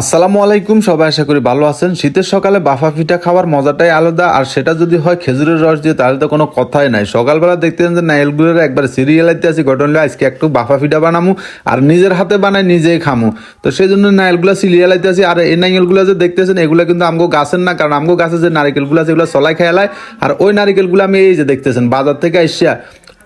আসসালামু আলাইকুম, সবাই আশা করি ভালো আছেন। শীতের সকালে বাফা পিঠা খাওয়ার মজাটাই আলাদা, আর সেটা যদি হয় খেজুরের রস দিয়ে, তাহলে তো কোনো কথাই নাই। সকালবেলা দেখতেন যে নাইলগুলোর একবার সিরিয়ালাইতে আছি, ঘটনা আজকে একটু বাফা পিঠা বানামু, আর নিজের হাতে বানাই, নিজেই খামু। তো সেই জন্য নাইলগুলো সিরিয়ালাইতে আছি, আর এই নাইলগুলো যে দেখতেছেন, এগুলো কিন্তু আমগো গাছের না, কারণ আমগো গাছের যে নারিকেলগুলো আছে, এগুলো চলাই খেয়ালায় আর ওই নারিকেলগুলো আমি এই যে দেখতেছেন, বাজার থেকে আসিয়া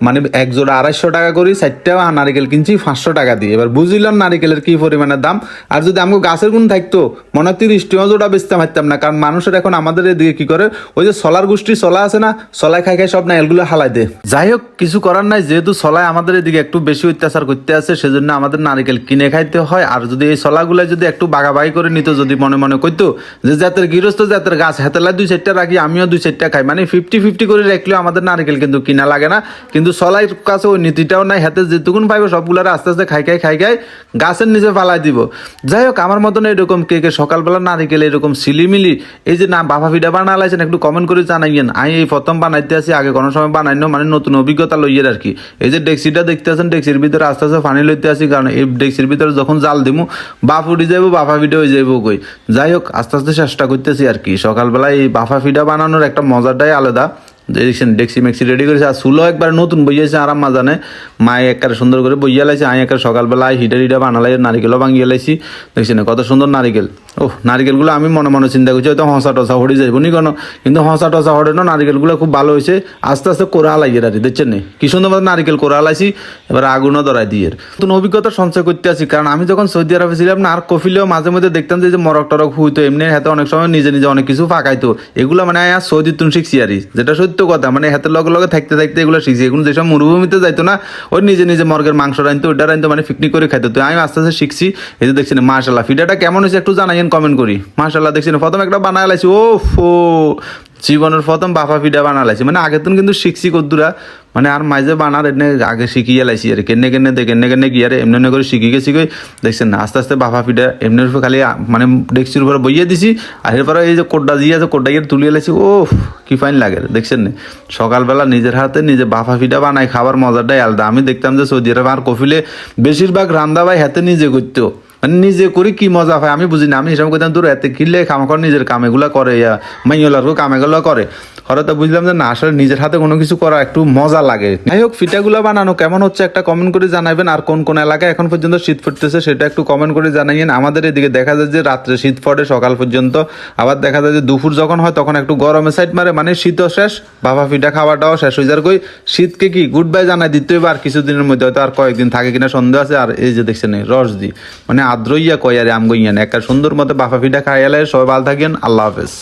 মানে এক জোড়া আড়াইশো টাকা করি চারটা নারিকেল কিনছি, পাঁচশো টাকা দিয়ে। এবার বুঝলাম নারিকেলের কি পরিমাণের দাম। আর যদি আমাকে গাছের গুণ থাকতো, মনে হয় তিরিশ টাকা জোড়া বেচতে পারতাম না। কারণ মানুষের এখন আমাদের এদিকে কি করে, ওই যে সলার গোষ্ঠী সলা আছে না, সলাই খাই খাই সব নাইলগুলো হালাই দে যাই হোক, কিছু করার নাই, যেহেতু সলাই আমাদের এদিকে একটু বেশি অত্যাচার করতে আছে, সেজন্য আমাদের নারিকেল কিনে খাইতে হয়। আর যদি এই সলাগুলো যদি একটু বাগাবাগি করে নিত, যদি মনে মনে করতো যে জাতের গৃহস্থ, জাতের গাছ হেতেলা দুই চারটা রাখি, আমিও দুই চারটা খাই। মানে ফিফটি ফিফটি করে রাখলেও আমাদের নারিকেল কিন্তু কিনা লাগে না। কিন্তু সলাইয়ের কাছে ওই নীতিটাও নাই, হাতে যেটুকুন পাইবে সবগুলার আস্তে আস্তে খাই খাই খাই খাই গাছের নিচে ফালাই দিব। যাই হোক, আমার মতন এরকম কে কে সকালবেলা নারিকেল এরকম সিলিমিলি এই যে না বাবা ভিডা বানালাইছেন একটু কমেন্ট করে জানাইয়েন। আমি এই প্রথম বানাইতে আছি, আগে কোনো সময় বানাই না মানে নতুন অভিজ্ঞতা লইয়ের আর কি। এই যে ডেক্সিটা দেখতে আছেন, ডেক্সির ভিতরে আস্তে আস্তে পানি লইতে আসি কারণ এই ডেক্সির ভিতরে যখন জাল দিমু বাপ উঠে যাব বাফা ফিডা হয়ে যাব কই। যাই হোক, আস্তে আস্তে চেষ্টা করতেছি আর কি। সকালবেলা এই বাফা ফিডা বানানোর একটা মজাটাই আলাদা। দেখছেন ডেক্সি মেক্সি রেডি করেছে। আর সুলো একবার নতুন বইয়েছে, আরাম মাজানে মায়ে একবারে সুন্দর করে বইয়া লাইছে আমি একবার সকালবেলা হিটা হিটা বানালাই নারিকেলও ভাঙিয়ে লাইছি দেখছেন, কত সুন্দর নারিকেল। ও নারিকেলগুলো আমি মনে মনে চিন্তা করছি, হয়তো হসা টসা হড়ে যাইব নি কোনো। কিন্তু হসা টসা হড়ে না, নারিকেলগুলো খুব ভালো হয়েছে। আস্তে আস্তে কোরা লাগিয়ে রাখি দেখছেন নি? কি সুন্দর মতো নারিকেল কোরা লাইছি এবার আগুনও ধরাই দিয়ে। নতুন অভিজ্ঞতা সঞ্চয় করতে আছি, কারণ আমি যখন সৌদি আরবে ছিলাম না, আর কফিলেও মাঝে মধ্যে দেখতাম যে মরক টরক হুইতো, এমনি হাতে অনেক সময় নিজে নিজে অনেক কিছু ফাঁকাইতো। এগুলো মানে আর সৌদি তুন শিখছি আরই যেটা সত্য কথা মানে হাতের লগে লগে থাকতে থাকতে এগুলো শিখছি। এগুলো যেসব মরুভূমিতে যাইতো না, ওই নিজে নিজে মর্গের মাংস রানতো ওটা রানতো মানে পিকনিক করে খাইতো। তো আমি আস্তে আস্তে শিখছি, এই যে দেখছেন মাশাল্লাহ ফিডাটা কেমন হয়েছে একটু জানাইন কমেন্ট করি। মাশাল্লাহ না প্রথম একটা বানায় লাইছি ও ফো জীবনের প্রথম বাফা ফিডা বানা লাইছি। মানে আগে তো কিন্তু শিখছি কদ্দুরা মানে আর মাঝে বানার এনে আগে শিখিয়ে লাইছি আর কেনে কেনে দে, কেনে কেনে আর এমনি এমনি করে শিখি গেছি গই দেখছেন না, আস্তে আস্তে বাফা ফিডা, এমনি খালি মানে ডেক্সির উপরে বইয়ে দিছি আর এরপরে এই যে কোডটা দিয়ে আছে, কোডটা গিয়ে তুলিয়ে লাইছি ও কি ফাইন লাগে দেখছেন না? সকালবেলা নিজের হাতে নিজে বাফা ফিডা বানাই, খাবার মজাটাই আলাদা। আমি দেখতাম যে সৌদি আরব আর কফিলে বেশিরভাগ রান্দা ভাই হাতে নিজে করতো। মানে নিজে করে কি মজা হয়? আমি বুঝি না। আমি হিসাব করতাম, তোর এতে কিনলে কর নিজের কাম করে, ইয়া মাইয়লারও কাম এগুলো করে। হঠাৎ বুঝলাম যে, না, আসলে নিজের হাতে কোনো কিছু করা একটু মজা লাগে। যাই হোক, ফিটাগুলো বানানো কেমন হচ্ছে একটা কমেন্ট করে জানাবেন আর কোন কোন এলাকায় এখন পর্যন্ত শীত পড়তেছে সেটা একটু কমেন্ট করে জানাইয়েন। আমাদের এদিকে দেখা যায় যে, রাত্রে শীত পড়ে সকাল পর্যন্ত। আবার দেখা যায় যে, দুপুর যখন হয় তখন একটু গরমে সাইড মারে মানে শীতও শেষ, বাবা ফিটা খাওয়াটাও শেষ হয়ে যার কই। শীতকে কি গুড বাই জানাই দিতে হবে। আর কিছুদিনের মধ্যে হয়তো আর কয়েকদিন থাকে কিনা সন্দেহ আছে। আর এই যে দেখছেন রস দি মানে আদ্রইয়া কয়ারে আমগইয়ান একটা সুন্দর মতো বাফা ফিডা খাইয়ালে সবাই ভালো থাকেন আল্লাহ হাফেজ।